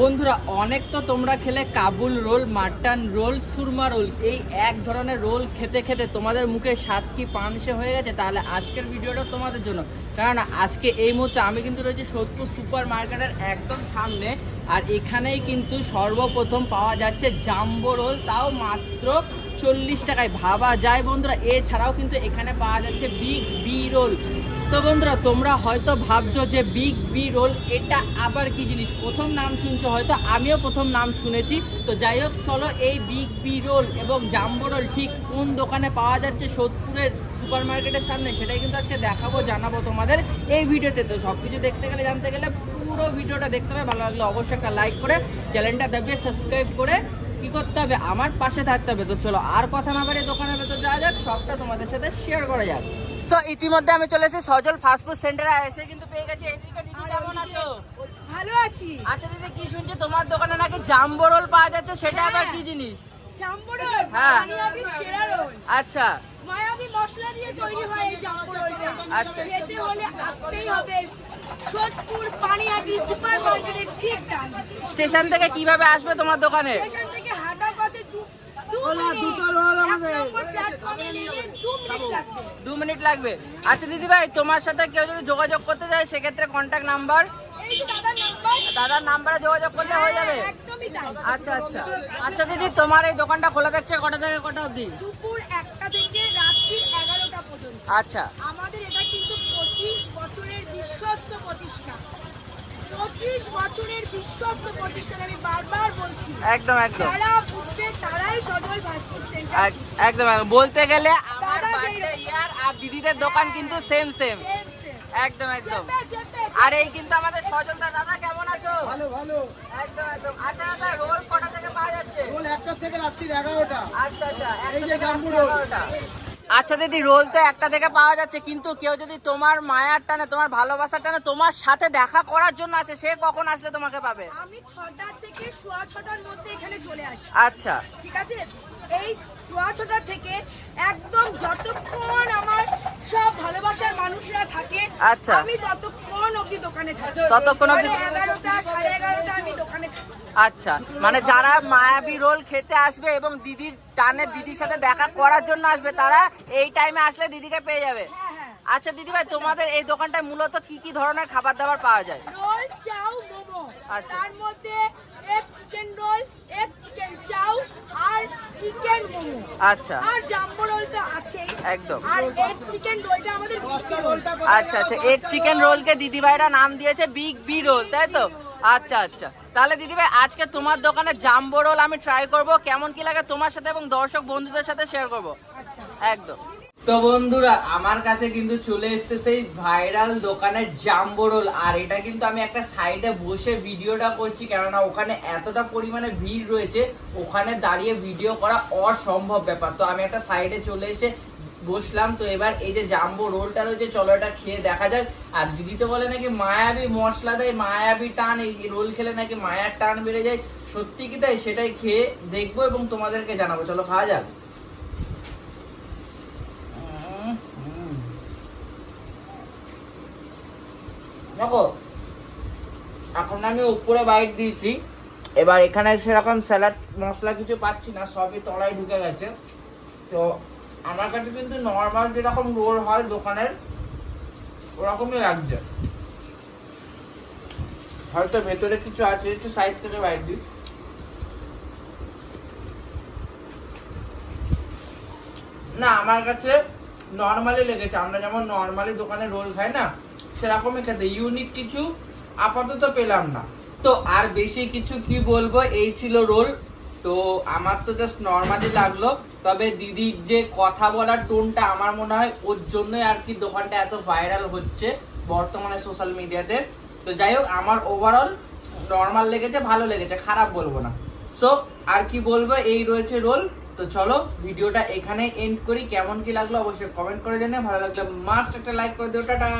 বন্ধুরা, অনেক তো তোমরা খেলে Kabul roll, mutton roll, Surma roll. এই এক ধরনের রোল খেতে খেতে তোমাদের মুখে স্বাদ কি পানসে হয়ে গেছে? তাহলে আজকের ভিডিওটা তোমাদের জন্য। কারণ আজকে এই মুহূর্তে আমি কিন্তু রয়েছি সোদপুর সুপার মার্কেটের একদম সামনে, আর এখানেই কিন্তু সর্বপ্রথম পাওয়া যাচ্ছে জাম্বো রোল, তাও মাত্র চল্লিশ টাকায়। ভাবা যায় বন্ধুরা, এছাড়াও কিন্তু এখানে পাওয়া যাচ্ছে বিগ বি রোল। তো বন্ধুরা, তোমরা হয়তো ভাবছ যে বিগ বি রোল, এটা আবার কি জিনিস? প্রথম নাম শুনছো হয়তো, আমিও প্রথম নাম শুনেছি। তো যাই হোক, চলো এই বিগ বি রোল এবং জাম্বো রোল ঠিক কোন দোকানে পাওয়া যাচ্ছে সোদপুরের সুপার মার্কেটের সামনে, সেটাই কিন্তু আজকে দেখাবো, জানাব তোমাদের এই ভিডিওতে। তো সব কিছু দেখতে গেলে, জানতে গেলে পুরো ভিডিওটা দেখতে হবে, ভালো লাগলে অবশ্যই একটা লাইক করে চ্যানেলটা দেবে সাবস্ক্রাইব করে কি করতে হবে? আমার পাশে থাকতে হবে। তো চলো, আর কথা না বাড়িয়ে দোকানের ভেতর যাওয়া যাক, সবটা তোমাদের সাথে শেয়ার করা যাক। তো ইতিমধ্যে আমি চলে এসেছি সজল ফাস্টফুড সেন্টারে এসে কিন্তু পেয়ে গেছি। এদিকে দিদি কেমন আছো? ভালো আছি। আচ্ছা দিদি কি শুনছি? তোমার দোকানে নাকি জাম্বো রোল পাওয়া যাচ্ছে সেটা আবার কি জিনিস? জাম্বো রোল হ্যাঁ। সেরা রোল। আচ্ছা। মায়াবী মশলা দিয়ে তৈরি হয় এই জাম্বো রোলটা আচ্ছা। খেতে হলে আসতেই হবে। সোদপুর পানিয়াটি সুপার মার্কেটের ঠিক স্টেশন থেকে কীভাবে আসবে তোমার দোকানে? স্টেশন থেকে হাঁটা পথে দু দু মিনিট এক নম্বর প্ল্যাটফর্মে নেমে দু মিনিট লাগবে দু মিনিট লাগবে। আচ্ছা দিদি ভাই তোমার সাথে কেউ যদি যোগাযোগ করতে চায় সেক্ষেত্রে কন্ট্যাক্ট নাম্বার দাদার নাম্বারে যোগাযোগ করলে হয়ে যাবে? আচ্ছা আচ্ছা। আচ্ছা দিদি তোমার এই দোকানটা খোলা থাকছে কটা থেকে কটা অবধি? দুপুর একটা থেকে রাত্রি এগারোটা পর্যন্ত। আচ্ছা। আমাদের এটা কিন্তু পঁচিশ বছরের বিশ্বস্ত প্রতিষ্ঠান। পঁচিশ বছরের বিশ্বস্ত প্রতিষ্ঠান আমি বারবার বলছি। একদম একদম। যারা বুঝবে তারাই সদল ফাস্টফুড সেন্টার একদম একদম। বলতে গেলে আমার দাদা যেই- বার্থডে ইয়ার আর দিদিদের দোকান কিন্তু সেম সেম একদম একদম। আর এই কিন্তু আমাদের সজলদা দাদা কেমন আছো? ভালো ভালো। একদম একদম। আচ্ছা দাদা রোল কটা থেকে পাওয়া যাচ্ছে? রোল একটা থেকে রাত্রির এগারোটা। আচ্ছা আচ্ছা এই যে থেকে রোলটা। আচ্ছা দিদি রোল তো একটা থেকে পাওয়া যাচ্ছে কিন্তু কেউ যদি তোমার মায়ার টানে তোমার ভালোবাসার টানে তোমার সাথে দেখা করার জন্য আসে সে কখন আসলে তোমাকে পাবে? আমি ছটা থেকে সোয়া ছটার মধ্যে এখানে চলে আসি। আচ্ছা। ঠিক আছে? এই সোয়া ছটা থেকে একদম যতক্ষণ আমার সব ভালোবাসার মানুষরা থাকে আচ্ছা। আমি ততক্ষণ অবধি দোকানে থাকি। ততক্ষণ অবধি- এগারোটা সাড়ে এগারোটা আচ্ছা মানে যারা মায়াবী রোল খেতে আসবে এবং দিদির টানে দিদির সাথে দেখা করার জন্য আসবে তারা এই টাইমে আসলে দিদিকে পেয়ে যাবে। হ্যাঁ হ্যাঁ। আচ্ছা দিদি ভাই তোমাদের এই দোকানটায় মূলত কি কি ধরনের খাবার দাবার পাওয়া যায়? Roll chow momo. আচ্ছা। তার মধ্যে এক চিকেন রোল এক চিকেন চাউ আর চিকেন মোমো। আচ্ছা। আর জাম্বো রোল তো আছেই। একদম। আর এক চিকেন রোলটা আমাদের আচ্ছা আচ্ছা। এক চিকেন রোলকে দিদি ভাইরা নাম দিয়েছে বিগ বি রোল তাই তো? আচ্ছা আচ্ছা। তাহলে দিদি ভাই আজকে তোমার দোকানে জাম্বো রোল আমি ট্রাই করব। কেমন কি লাগে তোমার সাথে এবং দর্শক বন্ধুদের সাথে শেয়ার করব? আচ্ছা। একদম। তো বন্ধুরা আমার কাছে কিন্তু চলে এসেছে সেই ভাইরাল দোকানের জাম্বো রোল। আর এটা কিন্তু আমি একটা সাইডে বসে ভিডিওটা করছি কেননা ওখানে এতটা পরিমাণে ভিড় রয়েছে ওখানে দাঁড়িয়ে ভিডিও করা অসম্ভব ব্যাপার। তো আমি একটা সাইডে চলে এসে বসলাম, তো এবার এই যে জাম্বো রোলটা রয়েছে, চলো এটা খেয়ে দেখা যাক। আর দিদি তো বলে নাকি মায়াবী মশলা দেয়, মায়াবী টান, এই রোল খেলে নাকি মায়ার টান বেড়ে যায়। সত্যি কি তাই? সেটাই খেয়ে দেখব এবং তোমাদেরকে জানাব। চলো খাওয়া যাক। দেখো, এখন আমি উপরে বাইট দিয়েছি। এবার এখানে সেরকম স্যালাড মশলা কিছু পাচ্ছি না, সবই তলায় ঢুকে গেছে। তো আমার কাছে কিন্তু নর্মাল যেরকম রোল হয় দোকানের, ওরকমই লাগছে। হয়তো ভেতরে কিছু আছে, একটু সাইড থেকে বাইট দিই। না, আমার কাছে নর্মালি লেগেছে। আমরা যেমন নর্মালি দোকানে রোল খাই না, সেরকমই খেতে। ইউনিক কিছু আপাতত পেলাম না। তো আর বেশি কিছু কি বলব? এই ছিল রোল তো আমার তো জাস্ট নর্মালি লাগল। তবে দিদির যে কথা বলার টোনটা আমার মনে হয় ওর জন্যই আর কি দোকানটা এত ভাইরাল হচ্ছে বর্তমানে সোশ্যাল মিডিয়াতে তো। যাই হোক, আমার ওভারঅল নর্মাল লেগেছে, ভালো লেগেছে, খারাপ বলব না। সো আর কি বলব, এই রয়েছে রোল তো চলো, ভিডিওটা এখানে এন্ড করি। কেমন কি লাগল অবশ্যই কমেন্ট করে জানিয়ে ভালো লাগলে মাস্ট একটা লাইক করে দিও, টাটা।